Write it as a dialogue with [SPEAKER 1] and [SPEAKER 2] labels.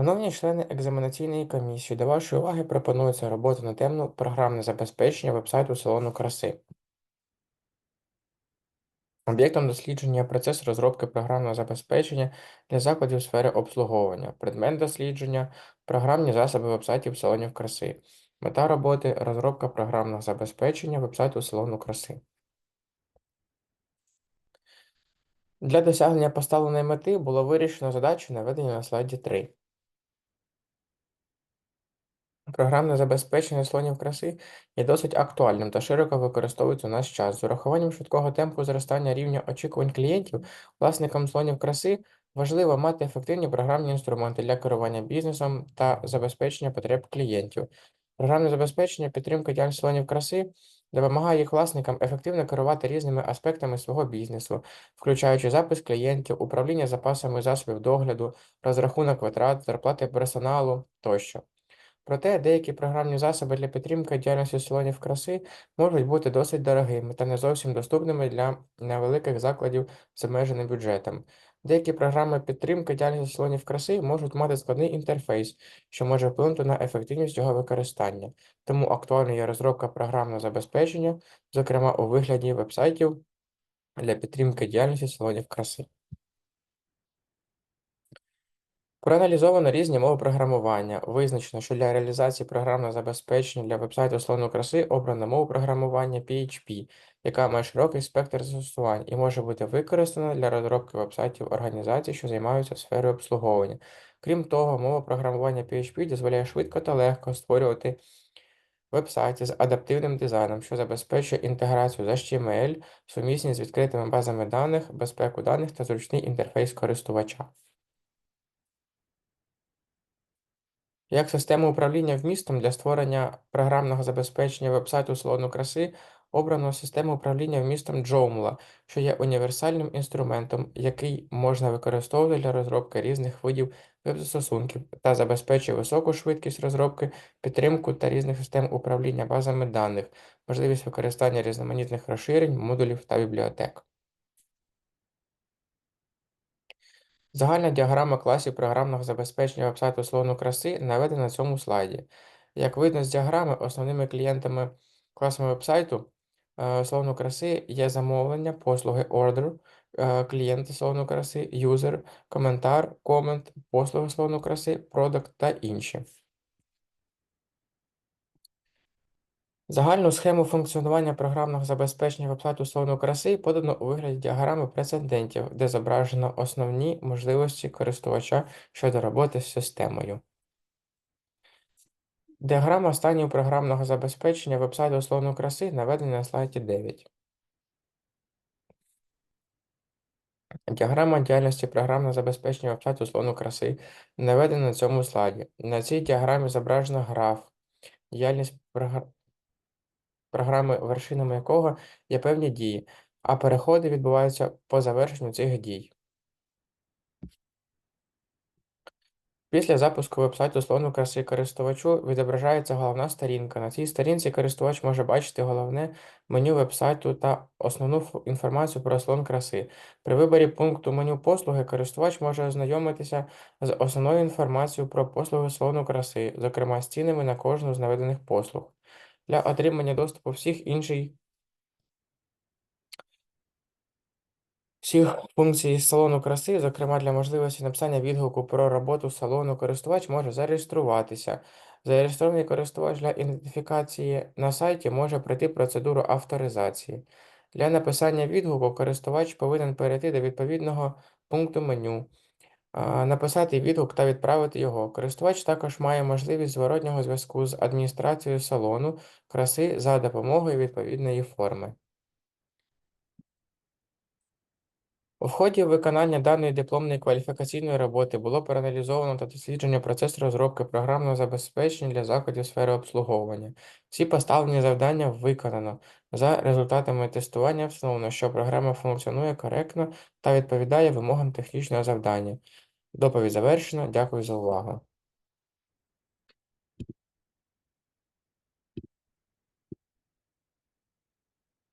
[SPEAKER 1] Шановні члени екзаменаційної комісії, до вашої уваги пропонується робота на тему програмне забезпечення вебсайту салону краси. Об'єктом дослідження процес розробки програмного забезпечення для закладів сфери обслуговування, предмет дослідження, програмні засоби вебсайтів салонів краси. Мета роботи розробка програмного забезпечення вебсайту салону краси. Для досягнення поставленої мети було вирішено задачу, наведені на слайді 3. Програмне забезпечення слонів краси є досить актуальним та широко використовується у наш час. З урахуванням швидкого темпу зростання рівня очікувань клієнтів, власникам слонів краси важливо мати ефективні програмні інструменти для керування бізнесом та забезпечення потреб клієнтів. Програмне забезпечення підтримки діяльності слонів краси допомагає їх власникам ефективно керувати різними аспектами свого бізнесу, включаючи запис клієнтів, управління запасами засобів догляду, розрахунок витрат, зарплати персоналу тощо. Проте деякі програмні засоби для підтримки діяльності салонів краси можуть бути досить дорогими та не зовсім доступними для невеликих закладів з обмеженим бюджетом. Деякі програми підтримки діяльності салонів краси можуть мати складний інтерфейс, що може вплинути на ефективність його використання. Тому актуальною є розробка програмного забезпечення, зокрема у вигляді вебсайтів для підтримки діяльності салонів краси. Проаналізовано різні мови програмування. Визначено, що для реалізації програмного забезпечення для вебсайту салону краси обрана мова програмування PHP, яка має широкий спектр застосувань і може бути використана для розробки вебсайтів організацій, що займаються сферою обслуговування. Крім того, мова програмування PHP дозволяє швидко та легко створювати вебсайти з адаптивним дизайном, що забезпечує інтеграцію з HTML, сумісність з відкритими базами даних, безпеку даних та зручний інтерфейс користувача. Як систему управління вмістом для створення програмного забезпечення вебсайту салону краси обрано систему управління вмістом Joomla, що є універсальним інструментом, який можна використовувати для розробки різних видів веб-застосунків та забезпечує високу швидкість розробки, підтримку та різних систем управління базами даних, можливість використання різноманітних розширень, модулів та бібліотек. Загальна діаграма класів програмного забезпечення вебсайту «Слону краси наведена на цьому слайді. Як видно з діаграми, основними клієнтами класами вебсайту е, салону краси є замовлення, послуги order, е, клієнти «Слону краси, юзер, коментар, комент, послуги «Слону краси, product та інші. Загальну схему функціонування програмного забезпечення вебсайту салону краси подано у вигляді діаграми прецедентів, де зображено основні можливості користувача щодо роботи з системою. Діаграма станів програмного забезпечення вебсайту салону краси наведена на слайді 9. Діаграма діяльності програмного забезпечення вебсайту салону краси наведена на цьому слайді. На цій діаграмі зображено граф, діяльність програмного програми, вершинами якого є певні дії, а переходи відбуваються по завершенню цих дій. Після запуску вебсайту слону краси користувачу відображається головна сторінка. На цій сторінці користувач може бачити головне меню вебсайту та основну інформацію про слон краси. При виборі пункту меню послуги користувач може ознайомитися з основною інформацією про послуги слону краси, зокрема з цінами на кожну з наведених послуг для отримання доступу всіх інших всіх функцій салону краси, зокрема для можливості написання відгуку про роботу салону, користувач може зареєструватися. Зареєстрований користувач для ідентифікації на сайті може пройти процедуру авторизації. Для написання відгуку користувач повинен перейти до відповідного пункту меню написати відгук та відправити його. Користувач також має можливість зворотнього зв'язку з адміністрацією салону краси за допомогою відповідної форми. У ході виконання даної дипломної кваліфікаційної роботи було проаналізовано та досліджено процес розробки програмного забезпечення для заходів сфери обслуговування. Всі поставлені завдання виконано. За результатами тестування встановлено, що програма функціонує коректно та відповідає вимогам технічного завдання. Доповідь завершено. Дякую за увагу.